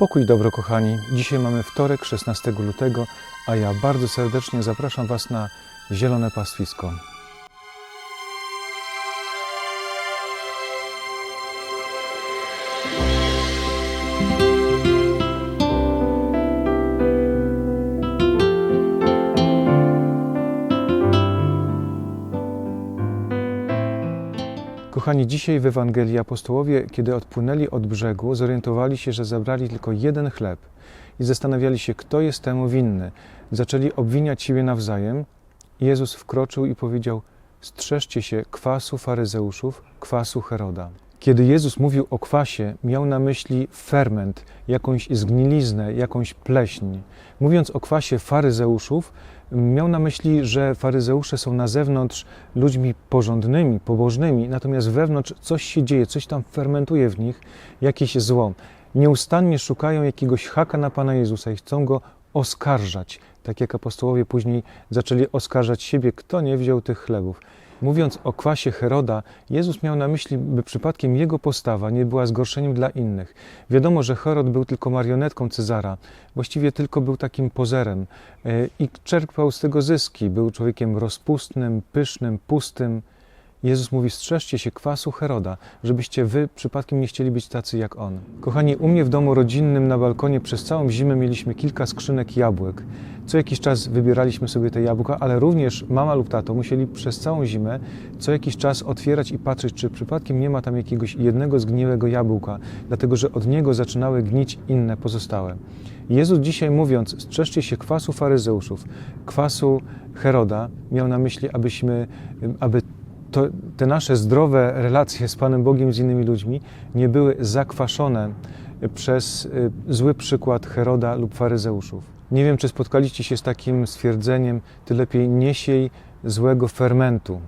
Pokój dobro, kochani. Dzisiaj mamy wtorek, 16 lutego, a ja bardzo serdecznie zapraszam Was na zielone pastwisko. Kochani, dzisiaj w Ewangelii apostołowie, kiedy odpłynęli od brzegu, zorientowali się, że zabrali tylko jeden chleb i zastanawiali się, kto jest temu winny. Zaczęli obwiniać siebie nawzajem. Jezus wkroczył i powiedział: Strzeżcie się kwasu faryzeuszów, kwasu Heroda. Kiedy Jezus mówił o kwasie, miał na myśli ferment, jakąś zgniliznę, jakąś pleśń. Mówiąc o kwasie faryzeuszów, miał na myśli, że faryzeusze są na zewnątrz ludźmi porządnymi, pobożnymi, natomiast wewnątrz coś się dzieje, coś tam fermentuje w nich, jakieś zło. Nieustannie szukają jakiegoś haka na Pana Jezusa i chcą go oskarżać, tak jak apostołowie później zaczęli oskarżać siebie, kto nie wziął tych chlebów. Mówiąc o kwasie Heroda, Jezus miał na myśli, by przypadkiem jego postawa nie była zgorszeniem dla innych. Wiadomo, że Herod był tylko marionetką Cezara, właściwie tylko był takim pozerem e, i czerpał z tego zyski. Był człowiekiem rozpustnym, pysznym, pustym. Jezus mówi: strzeżcie się kwasu Heroda, żebyście wy przypadkiem nie chcieli być tacy jak on. Kochani, u mnie w domu rodzinnym na balkonie przez całą zimę mieliśmy kilka skrzynek jabłek. Co jakiś czas wybieraliśmy sobie te jabłka, ale również mama lub tato musieli przez całą zimę co jakiś czas otwierać i patrzeć, czy przypadkiem nie ma tam jakiegoś jednego zgniłego jabłka, dlatego że od niego zaczynały gnić inne pozostałe. Jezus dzisiaj mówiąc, strzeżcie się kwasu faryzeuszów, kwasu Heroda, miał na myśli, abyśmy, aby to, te nasze zdrowe relacje z Panem Bogiem, z innymi ludźmi nie były zakwaszone przez y, zły przykład Heroda lub faryzeuszów. Nie wiem, czy spotkaliście się z takim stwierdzeniem, ty lepiej nie siej złego fermentu.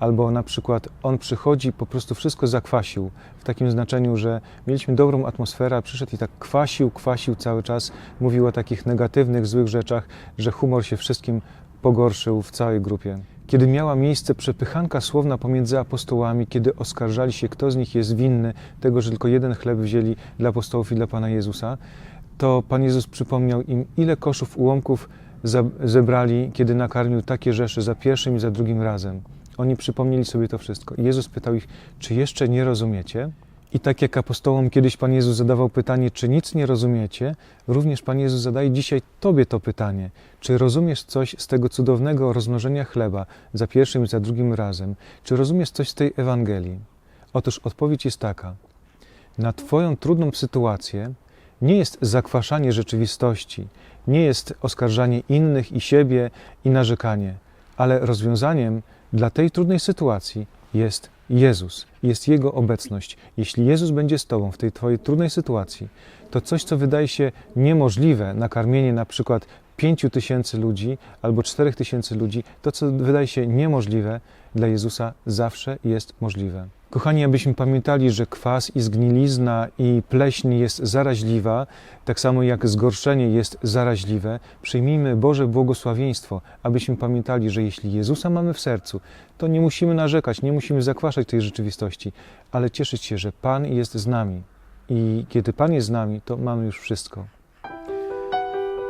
Albo na przykład on przychodzi, po prostu wszystko zakwasił, w takim znaczeniu, że mieliśmy dobrą atmosferę, a przyszedł i tak kwasił, kwasił cały czas, mówił o takich negatywnych, złych rzeczach, że humor się wszystkim pogorszył w całej grupie. Kiedy miała miejsce przepychanka słowna pomiędzy apostołami, kiedy oskarżali się, kto z nich jest winny tego, że tylko jeden chleb wzięli dla apostołów i dla Pana Jezusa, to Pan Jezus przypomniał im, ile koszów ułomków zebrali, kiedy nakarmił takie rzeszy za pierwszym i za drugim razem. Oni przypomnieli sobie to wszystko. Jezus pytał ich, czy jeszcze nie rozumiecie? I tak jak apostołom kiedyś Pan Jezus zadawał pytanie, czy nic nie rozumiecie, również Pan Jezus zadaje dzisiaj Tobie to pytanie. Czy rozumiesz coś z tego cudownego rozmnożenia chleba za pierwszym i za drugim razem? Czy rozumiesz coś z tej Ewangelii? Otóż odpowiedź jest taka. Na Twoją trudną sytuację nie jest zakwaszanie rzeczywistości, nie jest oskarżanie innych i siebie i narzekanie, ale rozwiązaniem dla tej trudnej sytuacji jest Jezus, jest Jego obecność. Jeśli Jezus będzie z Tobą w tej Twojej trudnej sytuacji, to coś, co wydaje się niemożliwe, nakarmienie na przykład pięciu tysięcy ludzi albo czterech tysięcy ludzi, to, co wydaje się niemożliwe, dla Jezusa zawsze jest możliwe. Kochani, abyśmy pamiętali, że kwas i zgnilizna i pleśń jest zaraźliwa, tak samo jak zgorszenie jest zaraźliwe, przyjmijmy Boże błogosławieństwo, abyśmy pamiętali, że jeśli Jezusa mamy w sercu, to nie musimy narzekać, nie musimy zakwaszać tej rzeczywistości, ale cieszyć się, że Pan jest z nami. I kiedy Pan jest z nami, to mamy już wszystko.